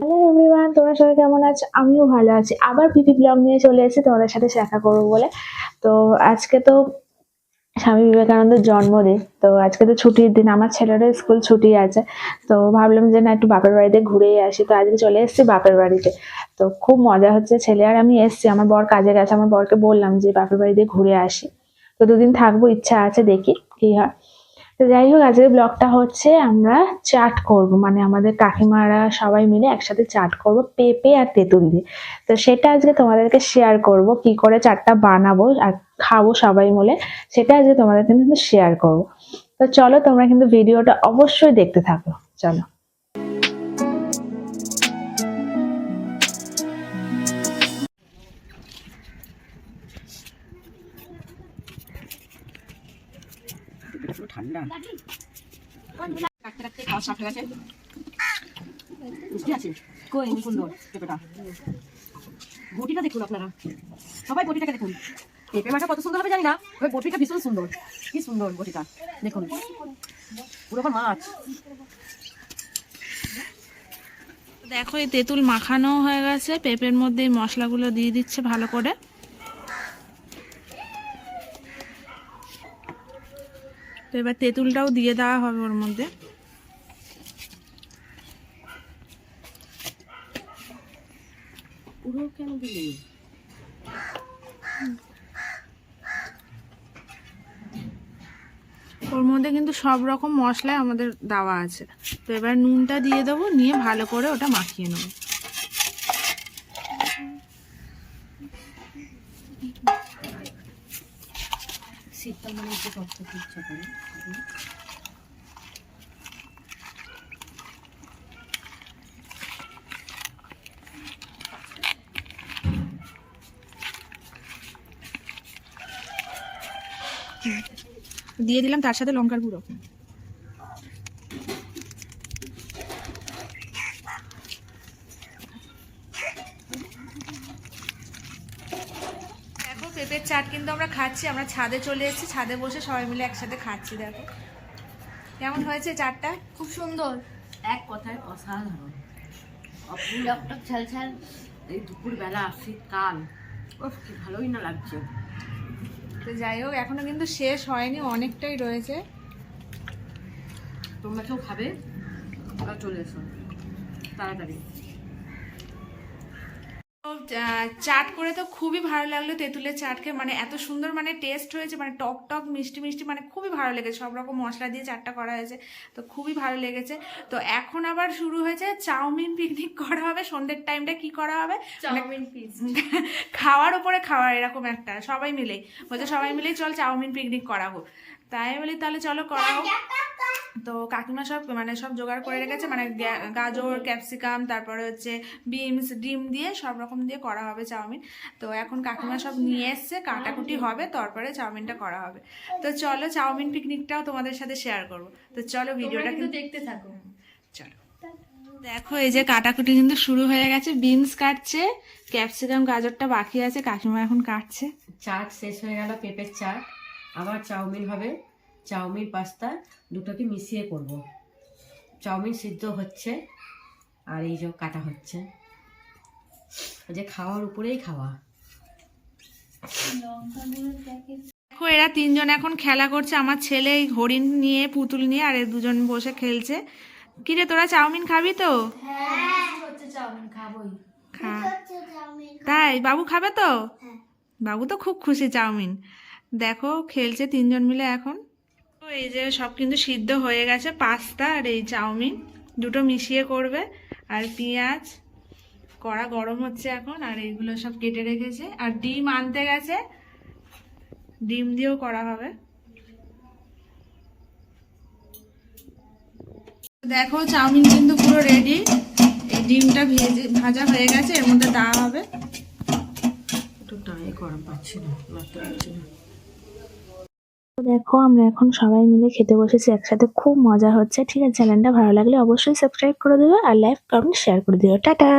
Hello everyone তোমরা সবাই কেমন আছো? আমিও ভালো আছি। আবার পিপি ব্লগ নিয়ে চলে এসেছি। তোমাদের সাথে দেখা করব বলে। তো আজকে তো স্বামী বিবেকানন্দের জন্মদিন। তো আজকে তো ছুটির দিন। আমার ছেলেরও স্কুল ছুটি আছে। তো ভাবলাম যে না, একটু বাপের বাড়িতে ঘুরেই আসি। তো আজকে চলে এসেছি বাপের বাড়িতে। তো খুব মজা হচ্ছে। ছেলে আর আমি এসেছি। আমার বর কাজে গেছে। আমার বরকে বললাম যে, বাপের বাড়িতে ঘুরে আসি। তো দুদিন থাকব। ইচ্ছা আছে দেখি কি হয়। তো যাই হোক, আজকের ব্লগটা হচ্ছে আমরা চাট করব। মানে আমাদের কাকিমারা সবাই মিলে একসাথে চাট করব পেঁপে আর তেঁতুল দিয়ে। তো সেটা আজকে তোমাদেরকে শেয়ার করব, কি করে চাটটা বানাবো আর খাব সবাই মিলে, সেটা আজকে তোমাদেরকে কিন্তু শেয়ার করব। তো চলো, তোমরা কিন্তু ভিডিওটা অবশ্যই দেখতে থাকো। চলো। পুরো ঠান্ডা। খাওয়া সাফ গেছে মিষ্টি আছে কই সুন্দর পেঁপেটা। বটিটা দেখুন আপনারা। সবাই বটিটাকে দেখুন। পেঁপে মাটা কত সুন্দর হবে জানি না ওই বটিটা ভীষণ সুন্দর। কি সুন্দর বটিটা। দেখুন। পুরো আবার মাছ। দেখো এই তেঁতুল মাখানো হয়ে গেছে। পেঁপের মধ্যে এই মশলাগুলো দিয়ে দিচ্ছে ভালো করে। তো এবার তেঁতুলটাও দিয়ে দেওয়া হবে ওর মধ্যে। পুরো কেন দিলি? ওর মধ্যে কিন্তু সব রকম মশলাই আমাদের দেওয়া আছে। তো এবার নুনটা দিয়ে দেবো নিয়ে ভালো করে ওটা মাখিয়ে নেব। শীতকাল মানে একটু কষ্ট ইচ্ছা করে। দিয়ে দিলাম তার সাথে লঙ্কার গুঁড়ো দেখো পেঁপের চাট কিন্তু আমরা খাচ্ছি আমরা ছাদে চলে এসেছি ছাদে বসে সবাই মিলে একসাথে খাচ্ছি দেখো। কেমন হয়েছে চাটটা? খুব সুন্দর। এক কথায় অসাধারণ। টক টক ঝাল ঝাল। এই দুপুরবেলা শীতকাল ও কি ভালোই না লাগছে। তো যাই হোক এখনও কিন্তু শেষ হয়নি অনেকটাই রয়েছে। তোমরা কেউ খাবে? চলে এসো। তাড়াতাড়ি। চাট করে তো খুবই ভালো লাগল তেঁতুলের চাট চাটকে। মানে এত সুন্দর মানে টেস্ট হয়েছে মানে টক টক মিষ্টি মিষ্টি মানে খুবই ভালো লেগেছে। সব রকম মশলা দিয়ে চাটটা করা হয়েছে তো খুবই ভালো লেগেছে। তো এখন আবার শুরু হয়েছে চাউমিন পিকনিক করা হবে। সন্ধ্যের টাইমটা কি করা হবে? চাউমিন খাওয়ার উপরে খাওয়ার এরকম একটা সবাই মিলে বলছে সবাই মিলেই চল চাউমিন পিকনিক করাবো। তাই বলি তাহলে চলো করাও তো কাকিমা সব মানে সব জোগাড় করে রেখেছে মানে গাজর ক্যাপসিকাম তারপরে হচ্ছে বিনস ডিম দিয়ে সব রকম দিয়ে করা হবে চাউমিন। তো এখন কাকিমা সব নিয়ে এসছে কাটাকুটি হবে তারপরে চাউমিনটা করা হবে। তো চলো চাউমিন পিকনিকটাও তোমাদের সাথে শেয়ার করব। তো চলো ভিডিওটা কিন্তু কিন্তু দেখতে থাকো। চলো। দেখো এই যে কাটাকুটি কিন্তু শুরু হয়ে গেছে বিনস কাটছে ক্যাপসিকাম গাজরটা বাকি আছে কাকিমা এখন কাটছে। চাট শেষ হয়ে গেল পেঁপের চাট। আবার চাউমিন হবে। চাউমিন পাস্তা দুটোকে মিশিয়ে করব। চাউমিন সিদ্ধ হচ্ছে আর এই যে কাটা হচ্ছে। যে খাওয়ার উপরেই খাওয়া। দেখো এরা তিনজন এখন খেলা করছে। আমার ছেলে এই হরিণ নিয়ে পুতুল নিয়ে আর দুজন বসে খেলছে। কিরে তোরা চাউমিন খাবি তো? হচ্ছে চাউমিন খাবোই খা তাই বাবু খাবে তো? বাবু তো খুব খুশি চাউমিন। দেখো, খেলছে তিনজন মিলে এখন। তো এই যে সব কিন্তু সিদ্ধ হয়ে গেছে, পাস্তা আর এই চাউমিন। দুটো মিশিয়ে করবে, আর পেঁয়াজ। কড়া গরম হচ্ছে এখন, আর এইগুলো সব কেটে রেখেছে। আর ডিম আনতে গেছে। ডিম দিয়েও করা হবে। দেখো, চাউমিন কিন্তু পুরো রেডি এই ডিমটা ভেজে, ভাজা হয়ে গেছে, এর মধ্যে দেওয়া হবে। একটু টাই গরম পাচ্ছি পারছি না। দেখো, আমরা এখন সবাই মিলে খেতে বসেছি, একসাথে খুব মজা হচ্ছে। ঠিক আছে, চ্যানেলটা ভালো লাগলে অবশ্যই সাবস্ক্রাইব করে দেবে আর লাইক কমেন্ট শেয়ার করে দিও। টাটা!